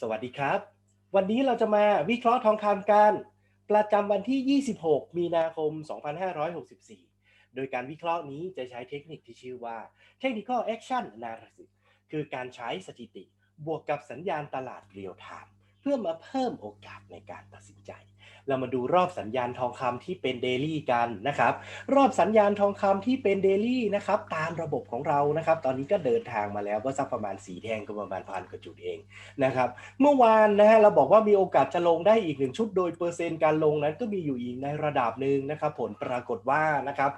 สวัสดีครับ วันนี้เราจะมาวิเคราะห์ทองคำกัน ประจำวันที่ 26 มีนาคม 2564 โดยการวิเคราะห์นี้จะใช้เทคนิคที่ชื่อว่า Technical Action Analysis คือการใช้สถิติบวกกับสัญญาณตลาดเรียลไทม์เพื่อมาเพิ่มโอกาสในการตัดสินใจ เรามาดูรอบสัญญาณทองคำที่เป็นเดลี่กันนะครับ รอบสัญญาณทองคำที่เป็นเดลี่นะครับตามระบบของเรานะครับ ตอนนี้ก็เดินทางมาแล้วก็สักประมาณสีแดงก็ประมาณพันกว่าจุดเองนะครับเมื่อวานนะฮะเราบอกว่ามีโอกาสจะลงได้อีกหนึ่งชุดโดยเปอร์เซ็นต์การลงนั้นก็มีอยู่อีกในระดับหนึ่งนะครับ ผลปรากฏว่านะครับ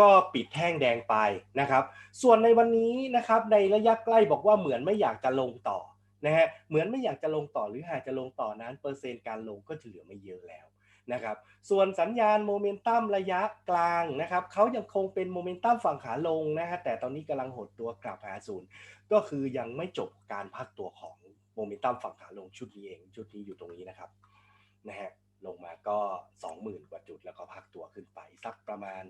ก็ปิดแท่งแดงไปนะครับ ส่วนในวันนี้นะครับในระยะใกล้บอกว่าเหมือนไม่อยากจะลงต่อ นะฮะเหมือนไม่อยากจะลงต่อหรือหากจะลงต่อนั้นเปอร์เซ็นต์การลงก็จะเหลือไม่เยอะแล้วนะครับส่วนสัญญาณโมเมนตัมระยะกลางนะครับเขายังคงเป็นโมเมนตัมฝั่งขาลงนะฮะแต่ตอนนี้กำลังหดตัวกลับหาศูนย์ก็คือยังไม่จบการพักตัวของโมเมนตัมฝั่งขาลงชุดนี้เอง ชุดนี้อยู่ตรงนี้นะครับนะฮะลงมาก็ 20,000 กว่าจุดแล้วก็พักตัวขึ้นไปสักประมาณ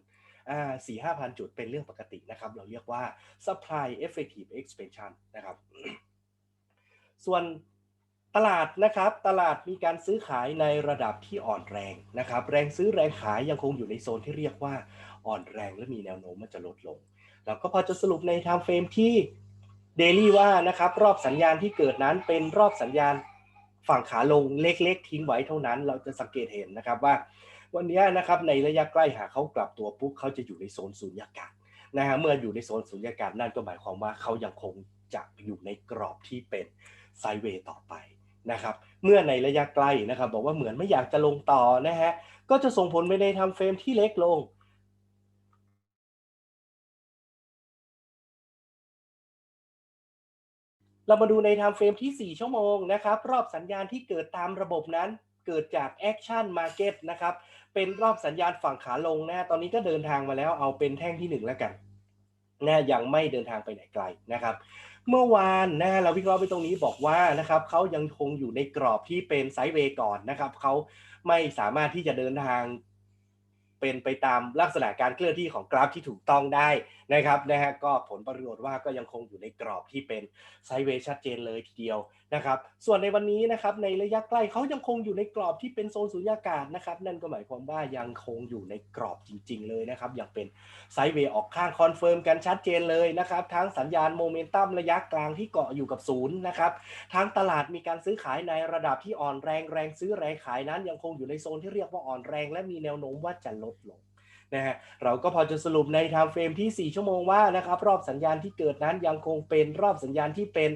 สี่ห้าพันจุดเป็นเรื่องปกตินะครับ เราเรียกว่า supply effective expansion นะครับ ส่วนตลาดนะครับตลาดมีการซื้อขายในระดับที่อ่อนแรงนะครับ แรงซื้อแรงขายยังคงอยู่ในโซนที่เรียกว่าอ่อนแรงและมีแนวโน้มว่าจะลดลงเราก็พอจะสรุปใน time frame ที่เดลี่ว่านะครับรอบสัญญาณที่เกิดนั้นเป็นรอบสัญญาณฝั่งขาลงเล็กๆ ทิ้งไว้เท่านั้น เราจะสังเกตเห็นนะครับว่า วันนี้นะครับในระยะใกล้หากเขากลับตัวปุ๊บเขาจะอยู่ในโซนสูญญากาศนะฮะเมื่ออยู่ในโซนสูญญากาศนั่นก็หมายความว่าเขายังคงจะอยู่ในกรอบที่เป็น ไซเวย์ต่อไปนะครับเมื่อในระยะใกล้นะครับบอกว่าเหมือนไม่อยากจะลงต่อนะฮะก็จะส่งผลไปในทำเฟรมที่เล็กลงเรามาดูใน time frame ที่ 4 ชั่วโมงนะครับ รอบสัญญาณที่เกิดตามระบบนั้น เกิดจาก Action Market นะครับ เป็นรอบสัญญาณฝั่งขาลงนะตอนนี้ก็เดินทางมาแล้วเอาเป็นแท่งที่ 1 แล้วกัน นะยังไม่เดินทางไปไหนไกลนะครับ เมื่อวานนะเราวิเคราะห์ไปตรงนี้บอกว่านะครับเขายังคงอยู่ในกรอบที่เป็นไซด์เวย์ก่อนนะครับเขาไม่สามารถที่จะเดินทาง เป็นไปตามลักษณะการเคลื่อนที่ของกราฟที่ถูกต้องได้นะครับนะฮะก็ผลประโยชน์ว่าก็ยังคงอยู่ในกรอบที่เป็นไซเวย์ชัดเจนเลยทีเดียวนะครับส่วนในวันนี้นะครับในระยะใกล้เขายังคงอยู่ในกรอบที่เป็นโซนสุญญากาศนะครับนั่นก็หมายความว่ายังคงอยู่ในกรอบจริง ๆ เลยนะครับยังเป็นไซเวย์ออกข้างคอนเฟิร์มกันชัดเจนเลยนะครับทั้งสัญญาณโมเมนตัมระยะกลางที่เกาะอยู่กับศูนย์นะครับทั้งตลาดมีการซื้อขายในระดับที่อ่อนแรงแรงซื้อแรงขายนั้นยังคงอยู่ในโซนที่เรียกว่าอ่อนแรง และมีแนวโน้มว่าจะลดลงนะฮะเราก็พอจะสรุปใน time frame ที่ 4 ชั่วโมงว่านะครับรอบสัญญาณที่เกิดนั้นยังคงเป็นรอบสัญญาณที่เป็น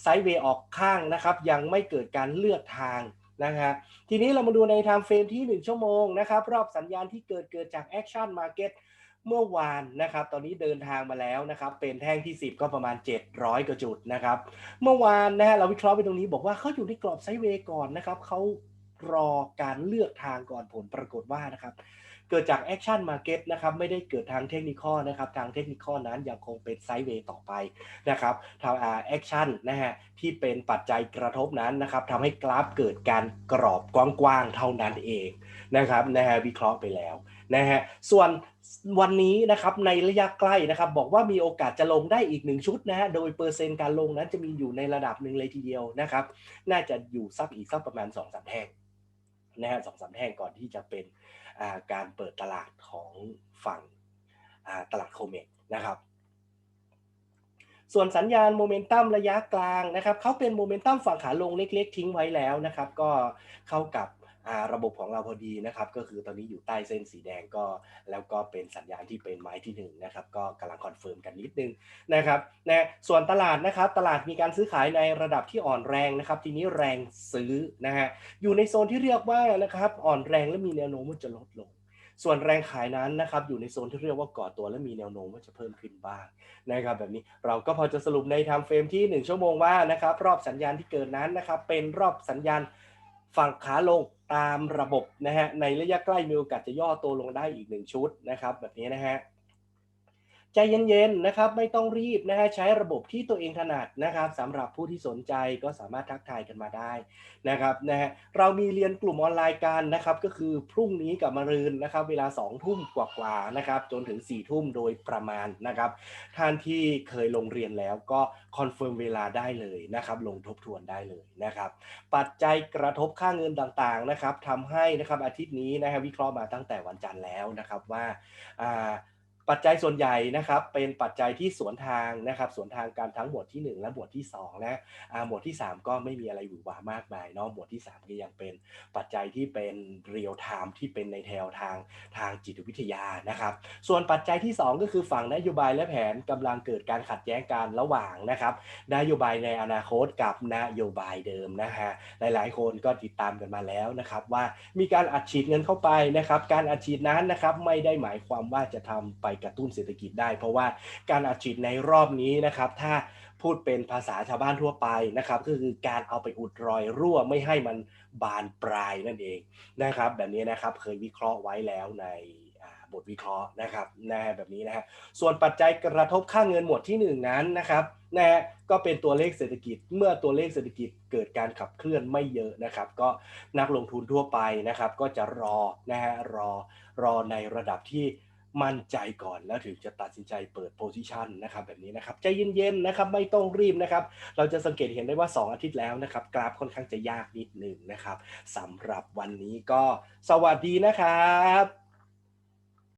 ไซด์เวย์ออกข้างนะครับยังไม่เกิดการเลือกทางนะครับทีนี้เรามาดูใน time frame ที่ 1 ชั่วโมงนะครับรอบสัญญาณที่เกิดเกิดจาก action market เมื่อวานนะครับตอนนี้เดินทางมาแล้วนะครับเป็นแท่งที่ 10 ก็ประมาณ 700กว่าจุดนะครับเมื่อวานนะฮะเราวิเคราะห์ไปตรงนี้บอกว่าเขาอยู่ในกรอบไซด์เวย์ก่อนนะครับเขารอการเลือกทางก่อนผลปรากฏว่านะครับ เกิดจากแอคชั่นมาเก็ตนะครับไม่ได้เกิดทางเทคนิคนะครับทางเทคนิคนั้นยังคงเป็นไซด์เวย์ต่อไปนะครับทางแอคชั่นนะฮะที่เป็นปัจจัยกระทบนั้นนะครับทำให้กราฟเกิดการกรอบกว้างๆเท่านั้นเองนะครับนะฮะวิเคราะห์ไปแล้วนะฮะส่วนวันนี้นะครับในระยะใกล้นะครับบอกว่ามีโอกาสจะลงได้อีกหนึ่งชุดนะฮะโดยเปอร์เซ็นต์การลงนั้นจะมีอยู่ในระดับหนึ่งเลยทีเดียวนะครับ น่าจะอยู่สักอีกสักประมาณ2อสแท่ง นะฮะสองสามแท่งก่อนที่จะเป็นการเปิดตลาดของฝั่งตลาดโคเมกนะครับส่วนสัญญาณโมเมนตัมระยะกลางนะครับเขาเป็นโมเมนตัมฝั่งขาลงเล็ก ๆ ทิ้งไว้แล้วนะครับ ก็เข้ากับ ระบบของเราพอดีนะครับ ก็คือตอนนี้อยู่ใต้เส้นสีแดงก็ แล้วก็เป็นสัญญาณที่เป็นไม้ที่1นนะครับก็กำลังคอนเฟิร์มกันนิดนึงนะครับนะส่วนตลาดนะครับตลาดมีการซื้อขายในระดับที่อ่อนแรงนะครับ ทีนี้แรงซื้อนะฮะอยู่ในโซนที่เรียกว่านะครับอ่อนแรงและมีแนวโน้มว่าจะลดลงส่วนแรงขายนั้นนะครับอยู่ในโซนที่เรียกว่าก่อตัวและมีแนวโน้มว่าจะเพิ่มขึ้นบ้างนะครับแบบนี้เราก็พอจะสรุปในไทม์เฟรมที่ 1 ชั่วโมงว่านะครับรอบสัญญาณที่เกิดนั้นนะครับเป็นรอบสัญญาณ ฝั่งขาลงตามระบบนะฮะในระยะใกล้มีโอกาสจะย่อตัวลงได้อีกหนึ่งชุดนะครับแบบนี้นะฮะ ใจเย็นๆนะครับ ไม่ต้องรีบนะฮะใช้ระบบที่ตัวเองถนัดนะครับสำหรับผู้ที่สนใจก็สามารถทักทายกันมาได้นะครับนะฮะเรามีเรียนกลุ่มออนไลน์กันนะครับก็คือพรุ่งนี้กับมะรืนนะครับ เวลา2ทุ่มกว่าๆนะครับจนถึง4ี่ทุ่มโดยประมาณนะครับ ท่านที่เคยลงเรียนแล้วก็คอนเฟิร์มเวลาได้เลยนะครับลงทบทวนได้เลยนะครับ ปัจจัยกระทบค่าเงินต่างๆนะครับทำให้นะครับอาทิตย์นี้นะฮะวิเคราะห์มาตั้งแต่วันจันทร์แล้วนะครับว่าอ่า ปัจจัยส่วนใหญ่นะครับเป็นปัจจัยที่สวนทางนะครับสวนทางกันทั้งหมวดที่ 1 และหมวดที่2นะอ่าหมวดที่ 3 ก็ไม่มีอะไรหวือหวามากมายเนาะหมวดที่ 3 ก็ยังเป็นปัจจัยที่เป็นเรียลไทม์ที่เป็นในแถวทางทางจิตวิทยานะครับ ส่วนปัจจัยที่ 2 ก็คือฝั่งนโยบายและแผนกำลังเกิดการขัดแย้งกันระหว่างนะครับนโยบายในอนาคตกับนโยบายเดิมนะฮะหลายๆ คนก็ติดตามกันมาแล้วนะครับว่ามีการอัดฉีดเงินเข้าไปนะครับการอัดฉีดนั้นนะครับไม่ได้หมายความว่าจะทำไปกระตุ้นเศรษฐกิจได้ เพราะว่าการอัดฉีดในรอบนี้นะครับ ถ้าพูดเป็นภาษาชาวบ้านทั่วไปนะครับ ก็คือการเอาไปอุดรอยรั่วไม่ให้มันบานปลายนั่นเองนะครับ แบบนี้นะครับเคยวิเคราะห์ไว้แล้วในบทวิเคราะห์นะครับนะฮะแบบนี้นะฮะส่วนปัจจัยกระทบค่าเงินหมวดที่หนึ่งนั้นนะครับนะฮะก็เป็นตัวเลขเศรษฐกิจเมื่อตัวเลขเศรษฐกิจเกิดการขับเคลื่อนไม่เยอะนะครับ ก็นักลงทุนทั่วไปนะครับ ก็จะรอนะฮะรอรอในระดับที่ มั่นใจก่อนแล้วถึงจะตัดสินใจเปิดโพซิชันนะครับแบบนี้นะครับใจเย็นๆนะครับไม่ต้องรีบนะครับเราจะสังเกตเห็นได้ว่า 2 อาทิตย์แล้วนะครับกราฟค่อนข้างจะยากนิดหนึ่งนะครับสำหรับวันนี้ก็สวัสดีนะครับ